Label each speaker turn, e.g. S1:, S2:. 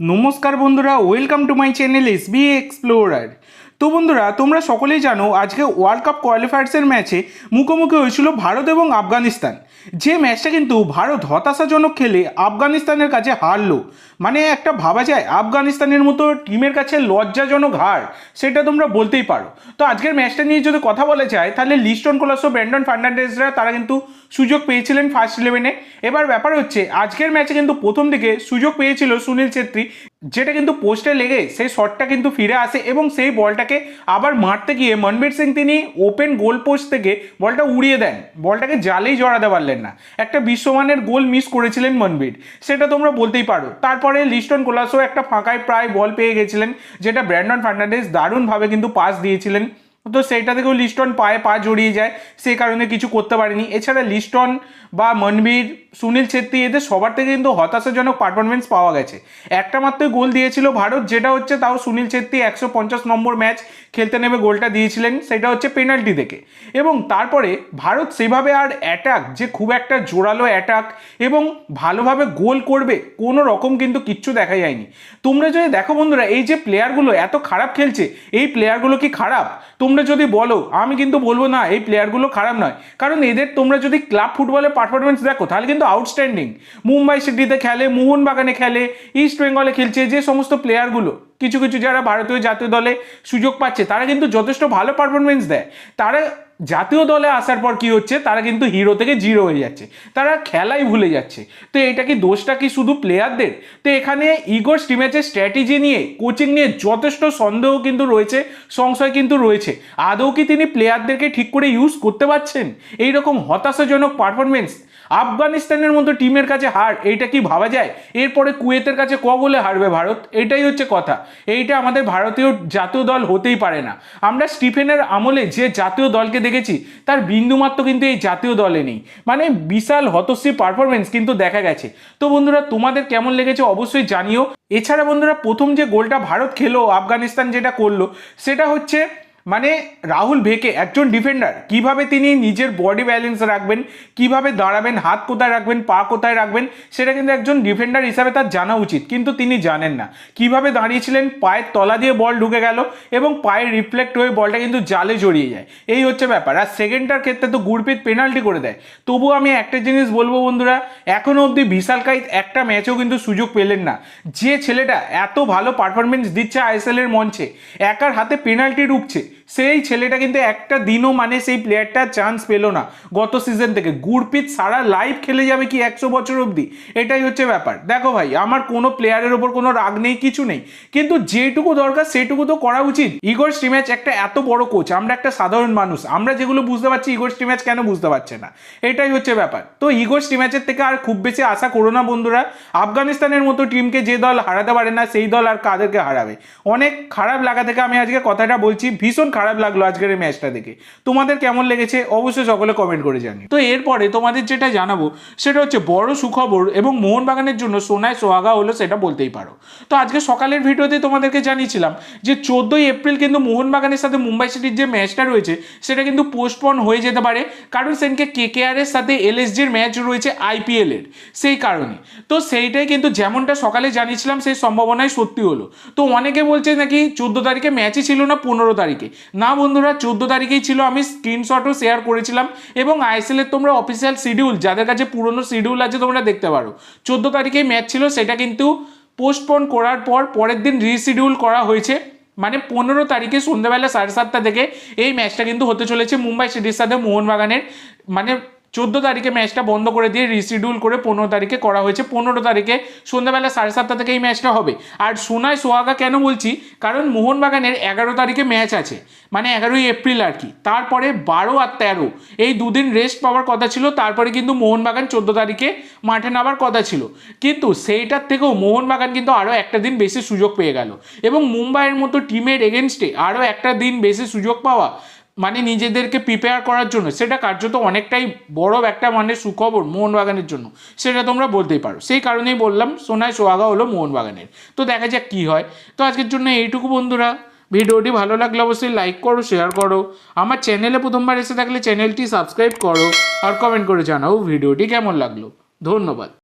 S1: নমস্কার বন্ধুরা welcome to my channel S B explorer তো বন্ধুরা, তোমরা সকলেই জানো, আজকে ওয়ার্ল্ড কাপ কোয়ালিফায়ার্সের ম্যাচে মুখোমুখি হয়েছিল ভারত এবং আফগানিস্তান। যে ম্যাচটা কিন্তু ভারত হতাশাজনক খেলে আফগানিস্তানের কাছে হারলো। মানে একটা ভাবা যায়, আফগানিস্তানের মতো টিমের কাছে লজ্জাজনক হার, সেটা তোমরা বলতেই পারো। তো আজকের ম্যাচটা নিয়ে যদি কথা বলা যায়, তাহলে লিস্টন কোলাসো, ব্র্যান্ডন ফার্নান্ডেজরা তারা কিন্তু সুযোগ পেয়েছিলেন ফার্স্ট ইলেভেনে এবার ব্যাপার হচ্ছে, আজকের ম্যাচে কিন্তু প্রথম দিকে সুযোগ পেয়েছিল সুনীল ছেত্রী। যেটা কিন্তু পোস্টে লেগে সেই শটটা কিন্তু ফিরে আসে এবং সেই বলটাকে আবার মারতে গিয়ে মনবীর সিং তিনি ওপেন গোল পোস্ট থেকে বলটা উড়িয়ে দেন। বলটাকে জালেই জড়াতে পারলেন না। একটা বিশ্বমানের গোল মিস করেছিলেন মনবীর। সেটা তোমরা বলতেই পারো। তারপরে লিস্টন কোলাসো একটা ফাঁকায় প্রায় বল পেয়ে গেছিলেন, যেটা ব্র্যান্ডন ফার্নান্ডেস দারুণভাবে কিন্তু পাস দিয়েছিলেন। তো সেইটা থেকেও লিস্টন পায়ে পা জড়িয়ে যায় সেই কারণে কিছু করতে পারেনি। এছাড়া লিস্টন বা মনবীর, সুনীল ছেত্রী, এদের সবার থেকে কিন্তু হতাশাজনক পারফরমেন্স পাওয়া গেছে। একটা মাত্র গোল দিয়েছিল ভারত, যেটা হচ্ছে তাও সুনীল ছেত্রী একশো পঞ্চাশ নম্বর ম্যাচ খেলতে নেমে গোলটা দিয়েছিলেন, সেটা হচ্ছে পেনাল্টি থেকে এবং তারপরে ভারত সেভাবে আর অ্যাটাক যে খুব একটা জোরালো অ্যাটাক এবং ভালোভাবে গোল করবে, কোনো রকম কিন্তু কিচ্ছু দেখা যায়নি। তোমরা যদি দেখো বন্ধুরা, এই যে প্লেয়ারগুলো এত খারাপ খেলছে, এই প্লেয়ারগুলো কি খারাপ? তোমরা যদি বলো, আমি কিন্তু বলব না, এই প্লেয়ারগুলো খারাপ নয়। কারণ এদের তোমরা যদি ক্লাব ফুটবলের পারফরমেন্স দেখো, তাহলে কিন্তু আউটস্ট্যান্ডিং মুম্বাই সিটিতে খেলে, মোহনবাগানে খেলে ইস্ট বেঙ্গলে খেলছে, যে সমস্ত প্লেয়ারগুলো কিছু কিছু যারা ভারতীয় জাতীয় দলে সুযোগ পাচ্ছে, তারা কিন্তু যথেষ্ট ভালো পারফরমেন্স দেয়। তারা জাতীয় দলে আসার পর কি হচ্ছে, তারা কিন্তু হিরো থেকে জিরো হয়ে যাচ্ছে। তারা খেলাই ভুলে যাচ্ছে। তো এটা কি দোষটা কি শুধু প্লেয়ারদের তো এখানে ইগোর স্টিমেচের স্ট্র্যাটেজি নিয়ে কোচিং নিয়ে যথেষ্ট সন্দেহ কিন্তু রয়েছে, সংশয় কিন্তু রয়েছে। আদৌ কি তিনি প্লেয়ারদেরকে ঠিক করে ইউজ করতে পারছেন? এইরকম হতাশাজনক পারফরমেন্স আফগানিস্তানের মতো টিমের কাছে হার, এইটা কি ভাবা যায়? এরপরে কুয়েতের কাছে ক গোলে হারবে ভারত? এটাই হচ্ছে কথা। এইটা আমাদের ভারতীয় জাতীয় দল হতেই পারে না। আমরা স্টিফেনের আমলে যে জাতীয় দলকে দেখেছি, তার বিন্দুমাত্র কিন্তু এই জাতীয় দলে নেই। মানে বিশাল হতশ্রী পারফরমেন্স কিন্তু দেখা গেছে। তো বন্ধুরা, তোমাদের কেমন লেগেছে অবশ্যই জানিও। এছাড়া বন্ধুরা, প্রথম যে গোলটা ভারত খেলো, আফগানিস্তান যেটা করল, সেটা হচ্ছে মানে রাহুল ভেকে একজন ডিফেন্ডার কীভাবে তিনি নিজের বডি ব্যালেন্স রাখবেন, কীভাবে দাঁড়াবেন, হাত কোথায় রাখবেন, পা কোথায় রাখবেন, সেটা কিন্তু একজন ডিফেন্ডার হিসাবে তার জানা উচিত, কিন্তু তিনি জানেন না। কীভাবে দাঁড়িয়েছিলেন, পায়ের তলা দিয়ে বল ঢুকে গেল এবং পায়ে রিফ্লেক্ট হয়ে বলটা কিন্তু জালে জড়িয়ে যায়। এই হচ্ছে ব্যাপার। আর সেকেন্ডটার ক্ষেত্রে তো গুরপিত পেনাল্টি করে দেয়। তবুও আমি একটা জিনিস বলব বন্ধুরা এখনও অবধি বিশাল কাইত একটা ম্যাচেও কিন্তু সুযোগ পেলেন না। যে ছেলেটা এত ভালো পারফরমেন্স দিচ্ছে আইএসএল এর মঞ্চে, একার হাতে পেনাল্টি ঢুকছে সেই ছেলেটা কিন্তু একটা দিনও মানে সেই প্লেয়ারটা চান্স পেল না। গত সিজন থেকে। গুরপিত সারা লাইভ খেলে যাবে কি একশো বছর অবধি? এটাই হচ্ছে ব্যাপার। দেখো ভাই, আমার কোনো প্লেয়ারের ওপর কোনো রাগ নেই, কিছু নেই। কিন্তু যেটুকু দরকার, সেটুকু তো করা উচিত। ইগোর স্টিম্যাচ একটা এত বড় কোচ আমরা একটা সাধারণ মানুষ। আমরা যেগুলো বুঝতে পারছি ইগোর স্টিম্যাচ কেন বুঝতে পারছে না? এটাই হচ্ছে ব্যাপার। তো ইগোর স্টিম্যাচের থেকে আর খুব বেশি আশা করো না বন্ধুরা। আফগানিস্তানের মতো টিমকে যে দল হারাতে পারে না, সেই দল আর কাদেরকে হারাবে? অনেক খারাপ লাগা থেকে আমি আজকে কথাটা বলছি। ভীষণ খারাপ লাগল আজকের এই ম্যাচটা দেখে। তোমাদের কেমন লেগেছে? অবশ্যই সকলে কমেন্ট করে জানি তো এরপরে তোমাদের যেটা জানাব, সেটা হচ্ছে বড় সুখবর এবং মোহনবাগানের জন্য সোনায় সোহাগা হলো সেটা বলতেই পারো। তো আজকে সকালের ভিডিওতে তোমাদেরকে জানিয়েছিলাম যে চোদ্দোই এপ্রিল কিন্তু মোহনবাগানের সাথে মুম্বাই সিটির যে ম্যাচটা রয়েছে, সেটা কিন্তু পোস্টপন হয়ে যেতে পারে। কারণ সেনকে কে কে আর এর সাথে এলএসজির ম্যাচ রয়েছে আইপিএল এর, সেই কারণে। তো সেইটাই কিন্তু যেমনটা সকালে জানিয়েছিলাম, সেই সম্ভাবনাই সত্যি হলো। তো অনেকে বলছে নাকি চোদ্দ তারিখে ম্যাচই ছিল না, পনেরো তারিখে। না বন্ধুরা, চোদ্দ তারিখেই ছিল, আমি স্ক্রিনশটও শেয়ার করেছিলাম এবং আইএসএলের তোমরা অফিসিয়াল শিডিউল যাদের কাছে পুরনো শিডিউল আছে তোমরা দেখতে পারো। চোদ্দ তারিখেই ম্যাচ ছিল, সেটা কিন্তু পোস্টপোন করার পর পরের দিন রিশিডিউল করা হয়েছে। মানে পনেরো তারিখে সন্ধ্যাবেলা সাড়ে সাতটা থেকে এই ম্যাচটা কিন্তু হতে চলেছে মুম্বাই সিটির সাথে মোহনবাগানের। মানে চোদ্দ তারিখে ম্যাচটা বন্ধ করে দিয়ে রিশিডিউল করে পনেরো তারিখে করা হয়েছে। পনেরো তারিখে সন্ধ্যাবেলা সাড়ে সাতটা থেকে এই ম্যাচটা হবে। আর সোনায় সোহাগা কেন বলছি? কারণ মোহনবাগানের এগারো তারিখে ম্যাচ আছে মানে এগারোই এপ্রিল আর কি। তারপরে বারো আর তেরো, এই দুদিন রেস্ট পাওয়ার কথা ছিল, তারপরে কিন্তু মোহনবাগান চোদ্দ তারিখে মাঠে নামার কথা ছিল। কিন্তু সেইটার থেকেও মোহনবাগান কিন্তু আরও একটা দিন বেশি সুযোগ পেয়ে গেল। এবং মুম্বাইয়ের মতো টিমের এগেনস্টে আরও একটা দিন বেশি সুযোগ পাওয়া মানে নিজেদেরকে প্রিপেয়ার করার জন্য, সেটা কার্যত অনেকটাই বড় একটা মানে সুখবর মোহনবাগানের জন্য, সেটা তোমরা বলতেই পারো। সেই কারণেই বললাম, সোনায় সোহাগা হলো মোহনবাগানের। তো দেখা যাক কী হয়। তো আজকের জন্য এইটুকু বন্ধুরা। ভিডিওটি ভালো লাগলে অবশ্যই লাইক করো শেয়ার করো। আমার চ্যানেলে প্রথমবার এসে থাকলে চ্যানেলটি সাবস্ক্রাইব করো আর কমেন্ট করে জানাও ভিডিওটি কেমন লাগল। ধন্যবাদ।